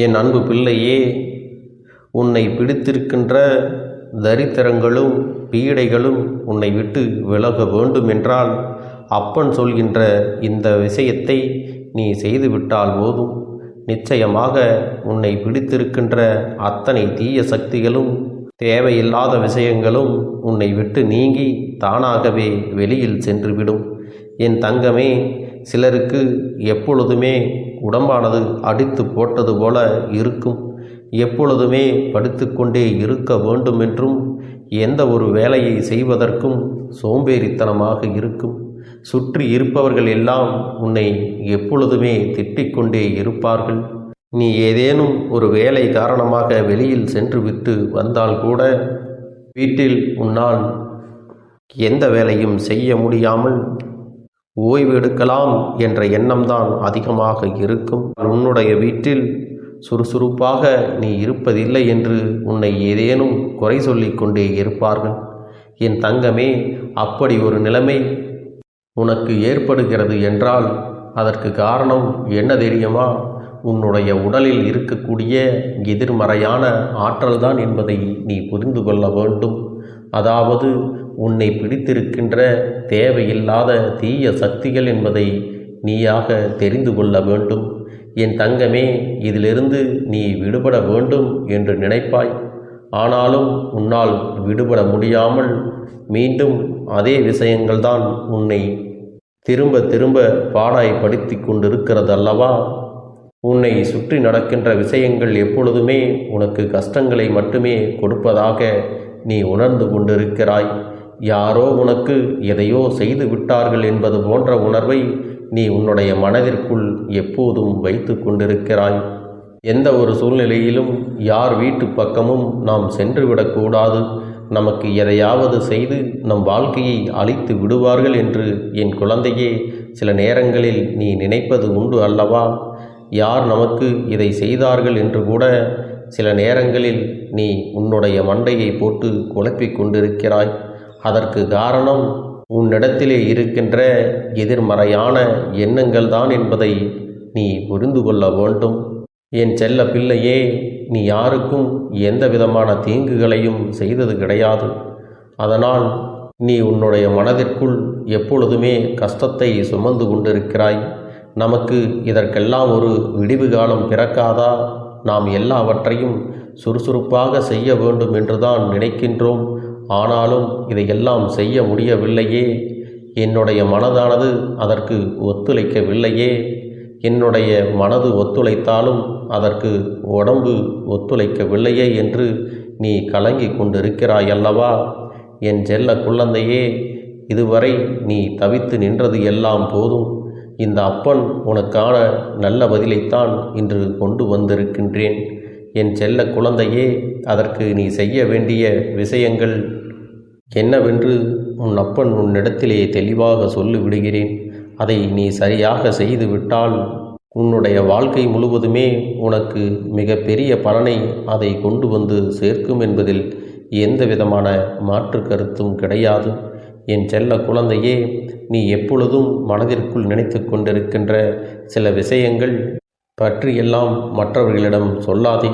என் அன்பு பிள்ளையே உன்னை பிடித்திருக்கின்ற தரித்திரங்களும் பீடைகளும் உன்னை விட்டு விலக வேண்டும் என்றால் அப்பன் சொல்கின்ற இந்த விஷயத்தை நீ செய்துவிட்டால் போதும். நிச்சயமாக உன்னை பிடித்திருக்கின்ற அத்தனை தீய சக்திகளும் தேவையில்லாத விஷயங்களும் உன்னை விட்டு நீங்கி தானாகவே வெளியில் சென்றுவிடும். என் தங்கமே சிலருக்கு எப்பொழுதுமே உடம்பானது அடித்து போட்டது போல இருக்கும். எப்பொழுதுமே படுத்துக்கொண்டே இருக்க வேண்டும் என்றும் எந்த ஒரு வேலையை செய்வதற்கும் சோம்பேறித்தனமாக இருக்கும். சுற்றி இருப்பவர்கள் எல்லாம் உன்னை எப்பொழுதுமே திட்டிக்கொண்டே இருப்பார்கள். நீ ஏதேனும் ஒரு வேலை காரணமாக வெளியில் சென்று விட்டு வந்தால் கூட வீட்டில் உன்னால் எந்த வேலையும் செய்ய முடியாமல் ஓய்வு எடுக்கலாம் என்ற எண்ணம்தான் அதிகமாக இருக்கும். உன்னுடைய வீட்டில் சுறுசுறுப்பாக நீ இருப்பதில்லை என்று உன்னை ஏதேனும் குறை சொல்லிக் கொண்டே இருப்பார்கள். என் தங்கமே அப்படி ஒரு நிலைமை உனக்கு ஏற்படுகிறது என்றால் அதற்கு காரணம் என்ன தெரியுமா? உன்னுடைய உடலில் இருக்கக்கூடிய எதிர்மறையான ஆற்றல்தான் என்பதை நீ புரிந்து கொள்ள வேண்டும். அதாவது உன்னை பிடித்திருக்கின்ற தேவையில்லாத தீய சக்திகள் என்பதை நீயாக தெரிந்து கொள்ள வேண்டும். என் தங்கமே இதிலிருந்து நீ விடுபட வேண்டும் என்று நினைப்பாய். ஆனாலும் உன்னால் விடுபட முடியாமல் மீண்டும் அதே விஷயங்கள்தான் உன்னை திரும்ப திரும்ப பாடாய்படுத்தி கொண்டிருக்கிறதல்லவா? உன்னை சுற்றி நடக்கின்ற விஷயங்கள் எப்பொழுதுமே உனக்கு கஷ்டங்களை மட்டுமே கொடுப்பதாக நீ உணர்ந்து கொண்டிருக்கிறாய். யாரோ உனக்கு எதையோ செய்து விட்டார்கள் என்பது போன்ற உணர்வை நீ உன்னுடைய மனதிற்குள் எப்போதும் வைத்து கொண்டிருக்கிறாய். எந்த ஒரு சூழ்நிலையிலும் யார் வீட்டு பக்கமும் நாம் சென்றுவிடக்கூடாது நமக்கு எதையாவது செய்து நம் வாழ்க்கையை அழித்து விடுவார்கள் என்று என் குழந்தையே சில நேரங்களில் நீ நினைப்பது உண்டு அல்லவா? யார் நமக்கு இதை செய்தார்கள் என்று கூட சில நேரங்களில் நீ உன்னுடைய மண்டையை போட்டு குழப்பிக் கொண்டிருக்கிறாய். அதற்கு காரணம் உன்னிடத்திலே இருக்கின்ற எதிர்மறையான எண்ணங்கள் தான் என்பதை நீ புரிந்து கொள்ள வேண்டும். என் செல்ல பிள்ளையே நீ யாருக்கும் எந்த விதமான தீங்குகளையும் செய்தது கிடையாது. அதனால் நீ உன்னுடைய மனதிற்குள் எப்பொழுதுமே கஷ்டத்தை சுமந்து கொண்டிருக்கிறாய். நமக்கு இதற்கெல்லாம் ஒரு விடிவு காலம் பிறக்காதா? நாம் எல்லாவற்றையும் சுறுசுறுப்பாக செய்ய வேண்டும் என்றுதான் நினைக்கின்றோம். ஆனாலும் இதையெல்லாம் செய்ய முடியவில்லையே. என்னுடைய மனதானது அதற்கு ஒத்துழைக்கவில்லையே. என்னுடைய மனது ஒத்துழைத்தாலும் அதற்கு உடம்பு ஒத்துழைக்கவில்லையே என்று நீ கலங்கி கொண்டிருக்கிறாய் அல்லவா என் செல்ல குழந்தையே இதுவரை நீ தவித்து நின்றது எல்லாம் போதும். இந்த அப்பன் உனக்கான நல்ல பதிலைத்தான் இன்று கொண்டு வந்திருக்கின்றேன். என் செல்ல குழந்தையே அதற்கு நீ செய்ய வேண்டிய விஷயங்கள் என்னவென்று உன் அப்பன் உன்னிடத்திலே தெளிவாக சொல்லிவிடுகிறேன். அதை நீ சரியாக செய்துவிட்டால் உன்னுடைய வாழ்க்கை முழுவதுமே உனக்கு மிக பெரிய பலனை அதை கொண்டு வந்து சேர்க்கும் என்பதில் எந்த விதமான மாற்று கருத்தும் கிடையாது. என் செல்ல குழந்தையே நீ எப்பொழுதும் மனதிற்குள் நினைத்து கொண்டிருக்கின்ற சில விஷயங்கள் பற்றியெல்லாம் மற்றவர்களிடம் சொல்லாதே.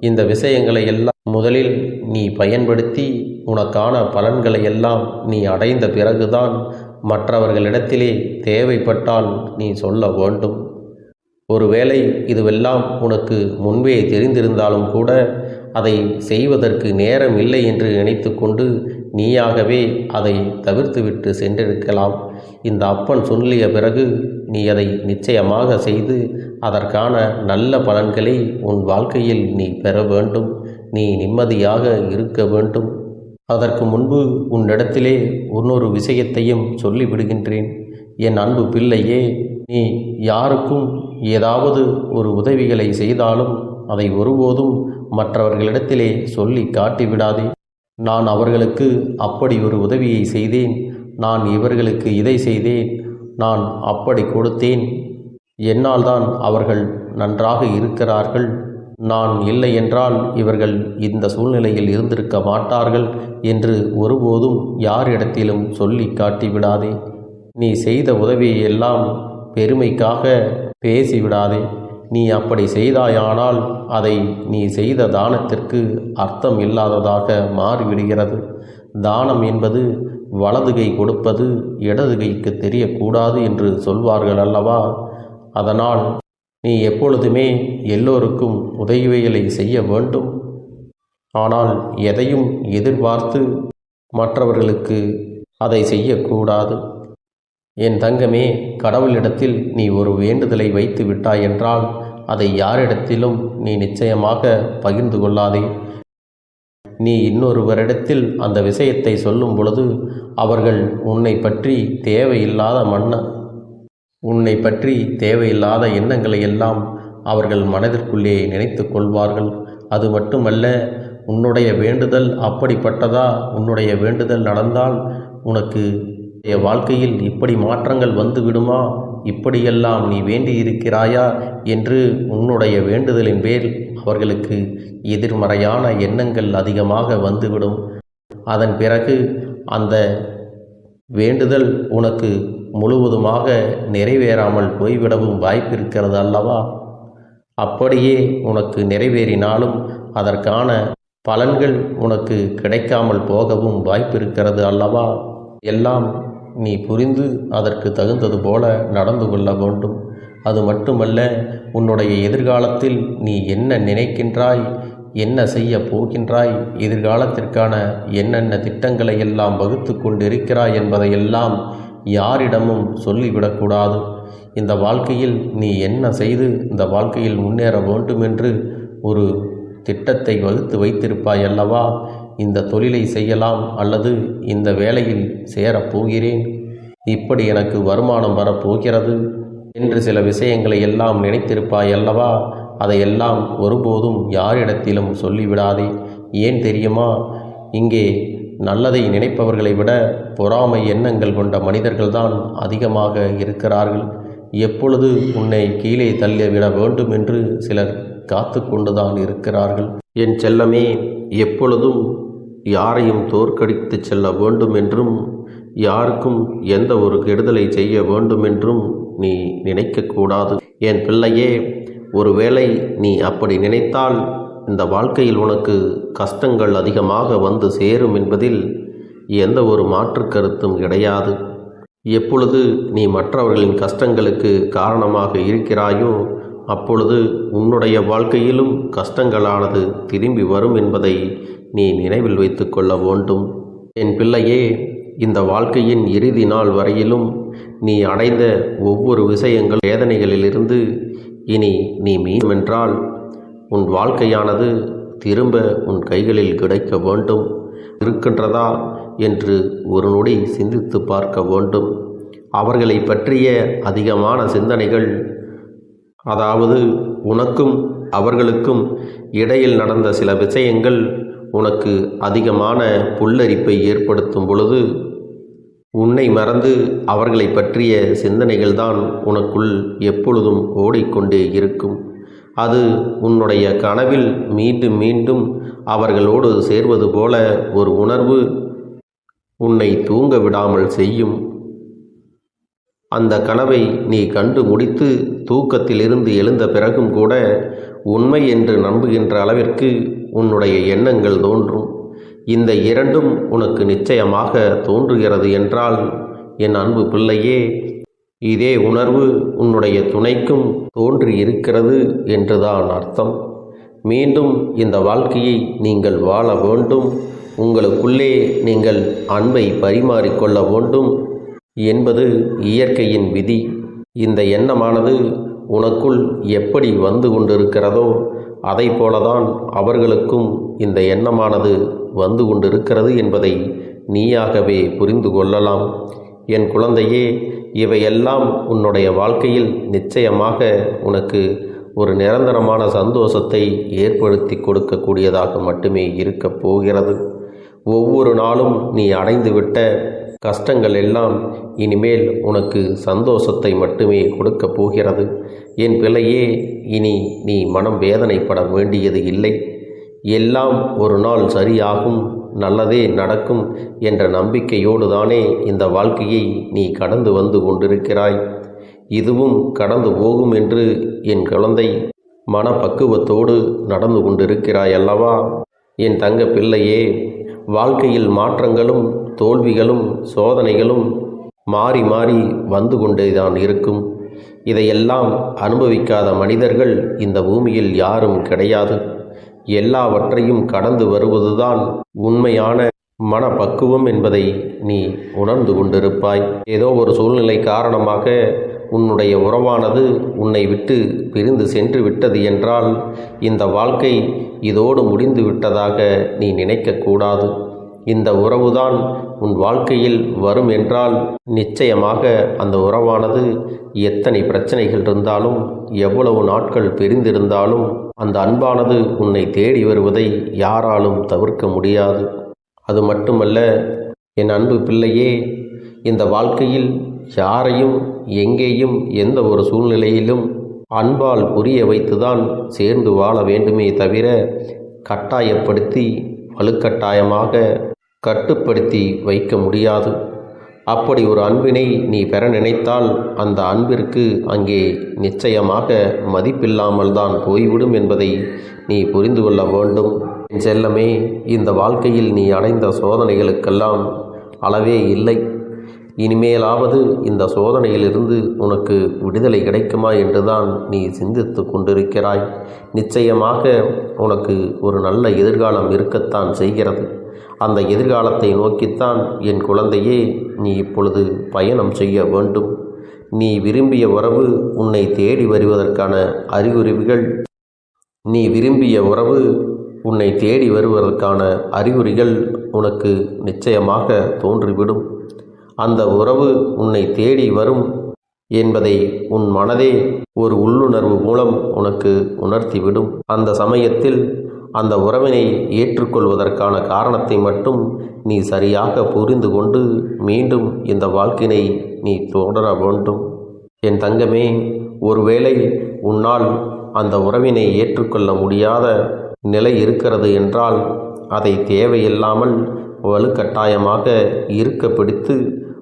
இந்த விஷயங்களை எல்லாம் முதலில் நீ பயன்படுத்தி உனக்கான பலன்களை எல்லாம் நீ அடைந்த பிறகுதான் மற்றவர்களிடத்திலே தேவைப்பட்டால் நீ சொல்ல வேண்டும். ஒருவேளை இதுவெல்லாம் உனக்கு முன்பே தெரிந்திருந்தாலும் கூட அதை செய்வதற்கு நேரம் இல்லை என்று நினைத்து கொண்டு நீயாகவே அதை தவிர்த்துவிட்டு சென்றிருக்கலாம். இந்த அப்பன் சொல்லிய பிறகு நீ அதை நிச்சயமாக செய்து அதற்கான நல்ல பலன்களை உன் வாழ்க்கையில் நீ பெற வேண்டும். நீ நிம்மதியாக இருக்க வேண்டும். அதற்கு முன்பு உன்னிடத்திலே இன்னொரு விஷயத்தையும் சொல்லிவிடுகின்றேன். என் அன்பு பிள்ளையே நீ யாருக்கும் ஏதாவது ஒரு உதவிகளை செய்தாலும் அதை ஒருபோதும் மற்றவர்களிடத்திலே சொல்லி காட்டிவிடாதே. நான் அவர்களுக்கு அப்படி ஒரு உதவியை செய்தேன். நான் இவர்களுக்கு இதை செய்தேன். நான் அப்படி கொடுத்தேன். என்னால் தான் அவர்கள் நன்றாக இருக்கிறார்கள். நான் இல்லை என்றால் இவர்கள் இந்த சூழ்நிலையில் இருந்திருக்க மாட்டார்கள் என்று ஒருபோதும் யாரிடத்திலும் சொல்லி காட்டிவிடாதே. நீ செய்த உதவியை எல்லாம் பெருமைக்காக பேசிவிடாதே. நீ அப்படி செய்தாயானால் அதை நீ செய்த தானத்திற்கு அர்த்தம் இல்லாததாக மாறிவிடுகிறது. தானம் என்பது வலது கை கொடுப்பது இடது கைக்கு தெரியக்கூடாது என்று சொல்வார்கள் அல்லவா? அதனால் நீ எப்பொழுதுமே எல்லோருக்கும் உதவிகளை செய்ய வேண்டும். ஆனால் எதையும் எதிர்பார்த்து மற்றவர்களுக்கு அதை செய்யக்கூடாது. என் தங்கமே கடவுளிடத்தில் நீ ஒரு வேண்டுதலை வைத்து விட்டாய் என்றால் அதை யாரிடத்திலும் நீ நிச்சயமாக பகிர்ந்து கொள்ளாதே. நீ இன்னொரு வருடத்தில் அந்த விஷயத்தை சொல்லும் பொழுது அவர்கள் உன்னை பற்றி தேவையில்லாத மன்ன உன்னை பற்றி தேவையில்லாத எண்ணங்களை எல்லாம் அவர்கள் மனதிற்குள்ளே நினைத்து கொள்வார்கள். அது மட்டுமல்ல உன்னுடைய வேண்டுதல் அப்படிப்பட்டதா? உன்னுடைய வேண்டுதல் நடந்தால் உனக்கு என் வாழ்க்கையில் இப்படி மாற்றங்கள் வந்து விடுமா இப்படியெல்லாம் நீ வேண்டி இருக்கிறாயா என்று உன்னுடைய வேண்டுதலின் பேர் அவர்களுக்கு எதிர்மறையான எண்ணங்கள் அதிகமாக வந்துவிடும். அதன் பிறகு அந்த வேண்டுதல் உனக்கு முழுவதுமாக நிறைவேறாமல் போய்விடவும் வாய்ப்பு இருக்கிறது அல்லவா? அப்படியே உனக்கு நிறைவேறினாலும் அதற்கான பலன்கள் உனக்கு கிடைக்காமல் போகவும் வாய்ப்பு இருக்கிறது அல்லவா? எல்லாம் நீ புரிந்து அதற்கு தகுந்தது போல நடந்து கொள்ள வேண்டும். அது மட்டுமல்ல உன்னுடைய எதிர்காலத்தில் நீ என்ன நினைக்கின்றாய் என்ன செய்ய போகின்றாய் எதிர்காலத்திற்கான என்னென்ன திட்டங்களை எல்லாம் வகுத்து கொண்டிருக்கிறாய் என்பதையெல்லாம் யாரிடமும் சொல்லிவிடக்கூடாது இந்த வாழ்க்கையில் நீ என்ன செய்து இந்த வாழ்க்கையில் முன்னேற வேண்டும் என்று ஒரு திட்டத்தை வகுத்து வைத்திருப்பாய் அல்லவா? இந்த தொழிலை செய்யலாம் அல்லது இந்த வேலையில் சேரப் போகிறேன்? இப்படி எனக்கு வருமானம் வரப்போகிறது என்று சில விஷயங்களை எல்லாம் நினைத்திருப்பாய் அல்லவா? அதையெல்லாம் ஒருபோதும் யாரிடத்திலும் சொல்லிவிடாதே. ஏன் தெரியுமா? இங்கே நல்லதை நினைப்பவர்களை விட பொறாமை எண்ணங்கள் கொண்ட மனிதர்கள்தான் அதிகமாக இருக்கிறார்கள். எப்பொழுது உன்னை கீழே தள்ளிவிட வேண்டும் என்று சிலர் காத்து கொண்டுதான் இருக்கிறார்கள். என் செல்லமே எப்பொழுதும் யாரையும் தோற்கடித்து செல்ல வேண்டும் என்றும் யாருக்கும் எந்த ஒரு கெடுதலை செய்ய வேண்டும் என்றும் நீ நினைக்கக்கூடாது. என் பிள்ளையே ஒருவேளை நீ அப்படி நினைத்தால் இந்த வாழ்க்கையில் உனக்கு கஷ்டங்கள் அதிகமாக வந்து சேரும் என்பதில் எந்த ஒரு மாற்று கருத்தும் கிடையாது. எப்பொழுது நீ மற்றவர்களின் கஷ்டங்களுக்கு காரணமாக இருக்கிறாயோ அப்பொழுது உன்னுடைய வாழ்க்கையிலும் கஷ்டங்களானது திரும்பி வரும் என்பதை நீ நினைவில் வைத்து கொள்ள வேண்டும். என் பிள்ளையே இந்த வாழ்க்கையின் இறுதி நாள் வரையிலும் நீ அடைந்த ஒவ்வொரு விஷயங்கள் வேதனைகளிலிருந்து இனி நீ மீண்டுமென்றால் உன் வாழ்க்கையானது திரும்ப உன் கைகளில் கிடைக்க வேண்டும். இருக்கின்றதா என்று ஒரு நொடி சிந்தித்து பார்க்க வேண்டும். அவர்களை பற்றிய அதிகமான சிந்தனைகள் அதாவது உனக்கும் அவர்களுக்கும் இடையில் நடந்த சில விஷயங்கள் உனக்கு அதிகமான புல்லரிப்பை ஏற்படுத்தும் பொழுது உன்னை மறந்து அவர்களை பற்றிய சிந்தனைகள்தான் உனக்குள் எப்பொழுதும் ஓடிக்கொண்டே இருக்கும். அது உன்னுடைய கனவில் மீண்டும் மீண்டும் அவர்களோடு சேர்வது போல ஒரு உணர்வு உன்னை தூங்க விடாமல் செய்யும். அந்த கனவை நீ கண்டு முடித்து தூக்கத்திலிருந்து எழுந்த பிறகும் கூட உண்மை என்று நம்புகின்ற அளவிற்கு உன்னுடைய எண்ணங்கள் தோன்றும். இந்த இரண்டும் உனக்கு நிச்சயமாக தோன்றுகிறது என்றால் என் அன்பு பிள்ளையே இதே உணர்வு உன்னுடைய துணைக்கும் தோன்றி இருக்கிறது என்றுதான் அர்த்தம். மீண்டும் இந்த வாழ்க்கையை நீங்கள் வாழ வேண்டும். உங்களுக்குள்ளே நீங்கள் அன்பை பரிமாறிக்கொள்ள வேண்டும் என்பது இயற்கையின் விதி. இந்த எண்ணமானது உனக்குள் எப்படி வந்து கொண்டிருக்கிறதோ அதை போலதான் அவர்களுக்கும் இந்த எண்ணமானது வந்து கொண்டிருக்கிறது என்பதை நீயாகவே புரிந்து கொள்ளலாம். என் குழந்தையே இவையெல்லாம் உன்னுடைய வாழ்க்கையில் நிச்சயமாக உனக்கு ஒரு நிரந்தரமான சந்தோஷத்தை ஏற்படுத்தி கொடுக்கக்கூடியதாக மட்டுமே இருக்கப் போகிறது. ஒவ்வொரு நாளும் நீ அடைந்துவிட்ட கஷ்டங்கள் எல்லாம் இனிமேல் உனக்கு சந்தோஷத்தை மட்டுமே கொடுக்கப் போகிறது. என் பிள்ளையே இனி நீ மனம் வேதனைப்பட வேண்டியது இல்லை. எல்லாம் ஒரு நாள் சரியாகும் நல்லதே நடக்கும் என்ற நம்பிக்கையோடு தானே இந்த வாழ்க்கையை நீ கடந்து வந்து கொண்டிருக்கிறாய். இதுவும் கடந்து போகும் என்று என் குழந்தை மனப்பக்குவத்தோடு நடந்து கொண்டிருக்கிறாய் அல்லவா? என் தங்க பிள்ளையே வாழ்க்கையில் மாற்றங்களும் தோல்விகளும் சோதனைகளும் மாறி மாறி வந்து கொண்டேதான் இருக்கும். இதையெல்லாம் அனுபவிக்காத மனிதர்கள் இந்த பூமியில் யாரும் கிடையாது. எல்லாவற்றையும் கடந்து வருவதுதான் உண்மையான மனப்பக்குவம் என்பதை நீ உணர்ந்து கொண்டிருப்பாய். ஏதோ ஒரு சூழ்நிலை காரணமாக உன்னுடைய உறவானது உன்னை விட்டு பிரிந்து சென்று விட்டது என்றால் இந்த வாழ்க்கை இதோடு முடிந்து விட்டதாக நீ நினைக்கக்கூடாது. இந்த உறவுதான் உன் வாழ்க்கையில் வரும் என்றால் நிச்சயமாக அந்த உறவானது எத்தனை பிரச்சனைகள் இருந்தாலும் எவ்வளவு நாட்கள் பிரிந்திருந்தாலும் அந்த அன்பானது உன்னை தேடி வருவதை யாராலும் தவிர்க்க முடியாது. அது மட்டுமல்ல என் அன்பு பிள்ளையே இந்த வாழ்க்கையில் யாரையும் எங்கேயும் எந்த ஒரு சூழ்நிலையிலும் அன்பால் புரிய வைத்துதான் சேர்ந்து வாழ வேண்டுமே தவிர கட்டாயப்படுத்தி வலுக்கட்டாயமாக கட்டுப்படுத்தி வைக்க முடியாது. அப்படி ஒரு அன்பினை நீ பெற நினைத்தால் அந்த அன்பிற்கு அங்கே நிச்சயமாக மதிப்பில்லாமல் தான் போய்விடும் என்பதை நீ புரிந்து கொள்ள வேண்டும். செல்லமே இந்த வாழ்க்கையில் நீ அடைந்த சோதனைகளுக்கெல்லாம் அளவே இல்லை. இனிமேலாவது இந்த சோதனையிலிருந்து உனக்கு விடுதலை கிடைக்குமா என்றுதான் நீ சிந்தித்து கொண்டிருக்கிறாய். நிச்சயமாக உனக்கு ஒரு நல்ல எதிர்காலம் இருக்கத்தான் செய்கிறது. அந்த எதிர்காலத்தை நோக்கித்தான் என் குழந்தையே நீ இப்பொழுது பயணம் செய்ய வேண்டும். நீ விரும்பிய உறவு உன்னை தேடி வருவதற்கான அறிகுறிகள். நீ விரும்பிய உறவு உன்னை தேடி வருவதற்கான அறிகுறிகள் உனக்கு நிச்சயமாக தோன்றிவிடும். அந்த உறவு உன்னை தேடி வரும் என்பதை உன் மனதே ஒரு உள்ளுணர்வு மூலம் உனக்கு உணர்த்திவிடும். அந்த சமயத்தில் அந்த உறவினை ஏற்றுக்கொள்வதற்கான காரணத்தை மட்டும் நீ சரியாக புரிந்து கொண்டு மீண்டும் இந்த வாழ்க்கையை நீ தொடர வேண்டும். என் தங்கமே ஒருவேளை உன்னால் அந்த உறவினை ஏற்றுக்கொள்ள முடியாத நிலை இருக்கிறது என்றால் அதை தேவையில்லாமல் வலுக்கட்டாயமாக இருக்க பிடித்து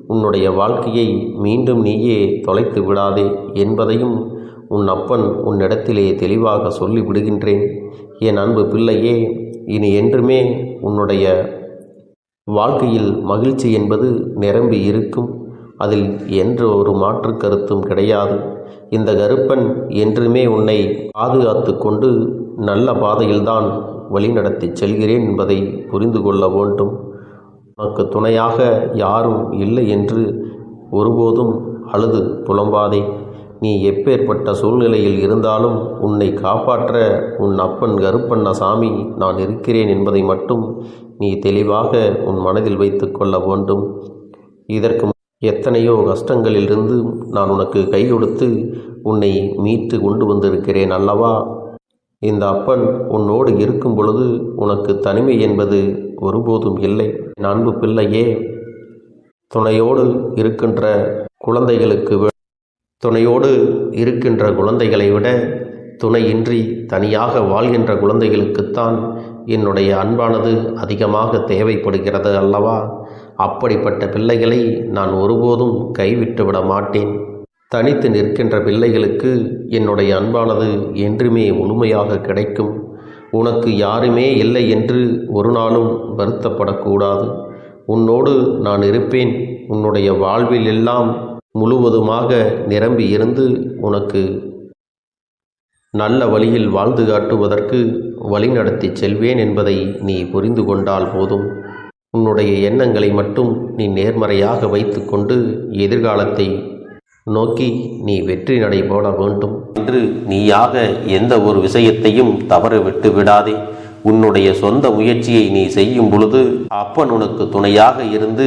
உன்னுடைய வாழ்க்கையை மீண்டும் நீயே தொலைத்து விடாதே என்பதையும் உன் அப்பன் உன்னிடத்திலே தெளிவாக சொல்லி விடுகின்றேன் என் அன்பு பிள்ளையே இனி என்றுமே உன்னுடைய வாழ்க்கையில் மகிழ்ச்சி என்பது நிரம்பி இருக்கும். அதில் என்ற ஒரு மாற்று கருத்தும் கிடையாது. இந்த கருப்பன் என்றுமே உன்னை பாதுகாத்து கொண்டு நல்ல பாதையில்தான் வழிநடத்தி செல்கிறேன் என்பதை புரிந்து கொள்ள வேண்டும். உனக்கு துணையாக யாரும் இல்லை என்று ஒருபோதும் அழுது புலம்பாதே. நீ எப்பேற்பட்ட சூழ்நிலையில் இருந்தாலும் உன்னை காப்பாற்ற உன் அப்பன் கருப்பண்ண சாமி நான் இருக்கிறேன் என்பதை மட்டும் நீ தெளிவாக உன் மனதில் வைத்து கொள்ள வேண்டும். இதற்கு எத்தனையோ கஷ்டங்களிலிருந்து நான் உனக்கு கை கொடுத்து உன்னை மீட்டு கொண்டு வந்திருக்கிறேன் அல்லவா? இந்த அப்பன் உன்னோடு இருக்கும் பொழுது உனக்கு தனிமை என்பது ஒருபோதும் இல்லை. என் அன்பு பிள்ளையே துணையோடு இருக்கின்ற குழந்தைகளுக்கு வி- துணையோடு இருக்கின்ற குழந்தைகளை விட துணையின்றி தனியாக வாழ்கின்ற குழந்தைகளுக்குத்தான் என்னுடைய அன்பானது அதிகமாக தேவைப்படுகிறது அல்லவா? அப்படிப்பட்ட பிள்ளைகளை நான் ஒருபோதும் கைவிட்டு விட மாட்டேன். தனித்து நிற்கின்ற பிள்ளைகளுக்கு என்னுடைய அன்பானது என்றுமே முழுமையாக கிடைக்கும். உனக்கு யாருமே இல்லை என்று ஒரு நாளும் வருத்தப்படக்கூடாது. உன்னோடு நான் இருப்பேன். உன்னுடைய வாழ்வில் எல்லாம் முழுவதுமாக நிரம்பி இருந்து உனக்கு நல்ல வழியில் வாழ்ந்து காட்டுவதற்கு வழிநடத்தி செல்வேன் என்பதை நீ புரிந்து கொண்டால் போதும். உன்னுடைய எண்ணங்களை மட்டும் நீ நேர்மறையாக வைத்துக்கொண்டு எதிர்காலத்தை நோக்கி நீ வெற்றி நடை போட வேண்டும். என்று நீயாக எந்த ஒரு விஷயத்தையும் தவற விட்டு விடாதே. உன்னுடைய சொந்த முயற்சியை நீ செய்யும் பொழுது அப்பன் உனக்கு துணையாக இருந்து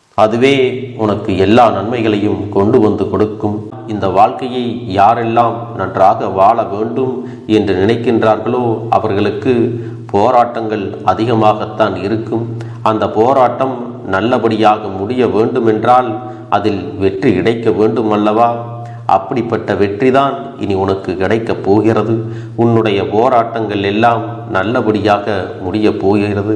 அதுவே உனக்கு எல்லா நன்மைகளையும் கொண்டு வந்து கொடுக்கும். இந்த வாழ்க்கையை யாரெல்லாம் நன்றாக வாழ வேண்டும் என்று நினைக்கின்றார்களோ அவர்களுக்கு போராட்டங்கள் அதிகமாகத்தான் இருக்கும். அந்த போராட்டம் நல்லபடியாக முடிய வேண்டுமென்றால் அதில் வெற்றி கிடைக்க வேண்டும் அல்லவா அப்படிப்பட்ட வெற்றிதான் இனி உனக்கு கிடைக்கப் போகிறது. உன்னுடைய போராட்டங்கள் எல்லாம் நல்லபடியாக முடியப் போகிறது.